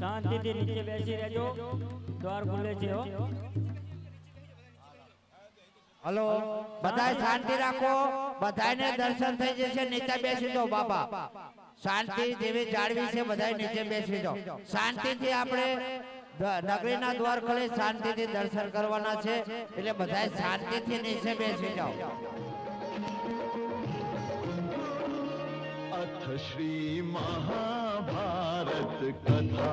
શાંતિથી નીચે બેસી રહેજો. દ્વાર ખુલે છે હલો બધા શાંતિ રાખો. બધાને દર્શન થઈ જશે નીચે બેસી દો બાબા શાંતિ જેવી જાળવી છે બધા નીચે બેસી જાઓ. શાંતિથી આપણે નગરીના દ્વાર ખોલે શાંતિથી દર્શન કરવાના છે. એટલે બધા શાંતિથી નીચે બેસી જાઓ. અથ શ્રી મહાભાર महाभारत कथा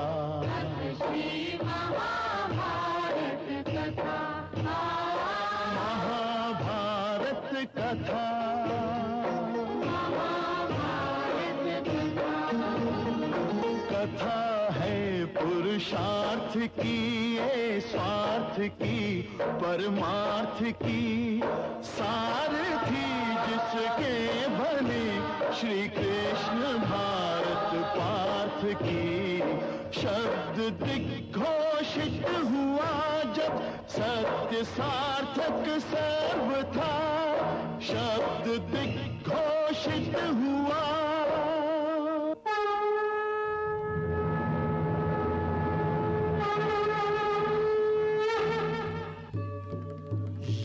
महाभारत कथा पुरुषार्थ की ये स्वार्थ की परमार्थ की सारथी जिसके बने श्री कृष्ण भारत पार्थ की शब्द दिग्घोषित हुआ जब सत्य सार्थक सर्व था शब्द दिग्घोषित हुआ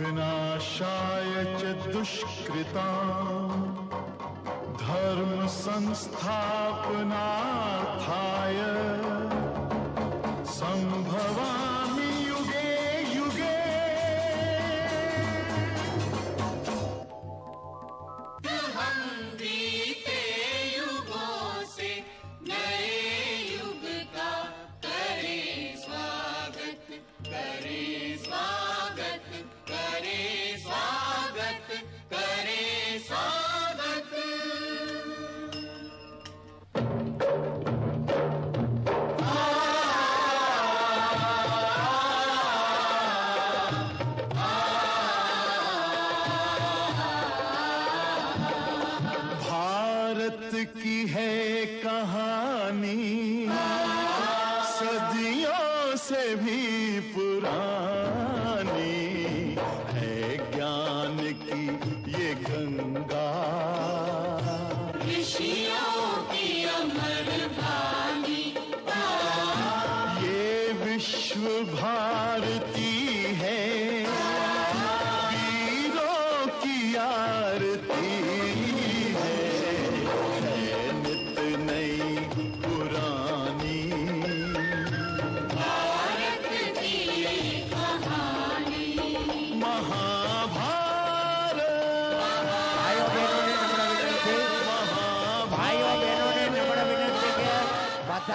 विनाशाय च दुष्कृता धर्म संस्थापनार्थाय की है कहानी सदियों से भी पुरानी है ज्ञान की ये गंगा ऋषियों की अमर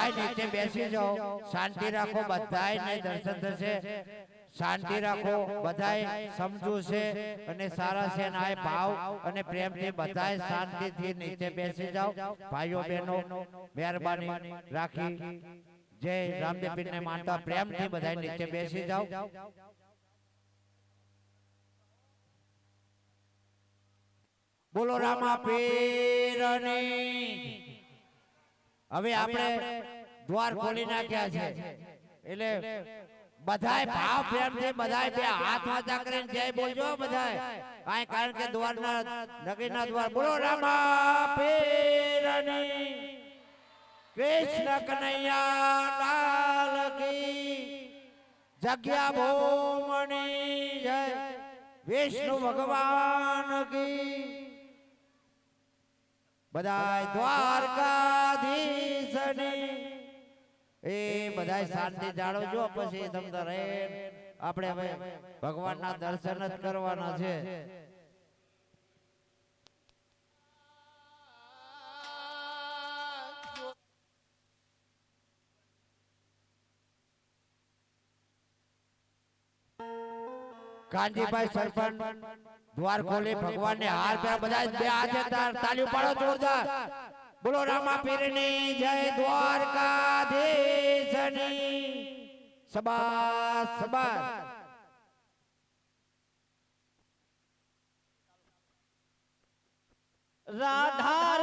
બધાય નીચે બેસી જાઓ. શાંતિ રાખો બધાયને દર્શન થશે. શાંતિ રાખો બધાય સમજુ છે અને સારા છે આ ભાવ અને પ્રેમથી બધાય શાંતિથી નીચે બેસી જાઓ. ભાઈઓ બહેનો મહેરબાની રાખી. જય રામદેવ પીરને માનતા પ્રેમથી બધાય નીચે બેસી જાઓ. બોલો રામા પીરની હવે આપણે દ્વાર ખોલી નાખ્યા છે. એટલે બધાય ભાવ પ્રેમથી બધાય બે હાથ વાંચા કરીને જય બોલજો બધાય. કાંઈ કારણ કે દ્વારના નગરીના દ્વાર બોલો રામા પીરની કૃષ્ણ કનૈયા લાલ કી જગ્યા ભોમણી જય. વિષ્ણુ ભગવાન કી. બધાય દ્વારકાધીશની એ બધા શાંતિ જાળવજો પછી તમને તારે આપણે હવે ભગવાનના દર્શન જ કરવાના છે. કાનજીભાઈ સરપંચ દ્વાર ખોલી ભગવાનને હાર પહેરા બધા બે હાથે તાળીઓ પાડો જોરદાર. બોલો રામા પીરની જય દ્વારકાધીશની. સબા સબા રાધા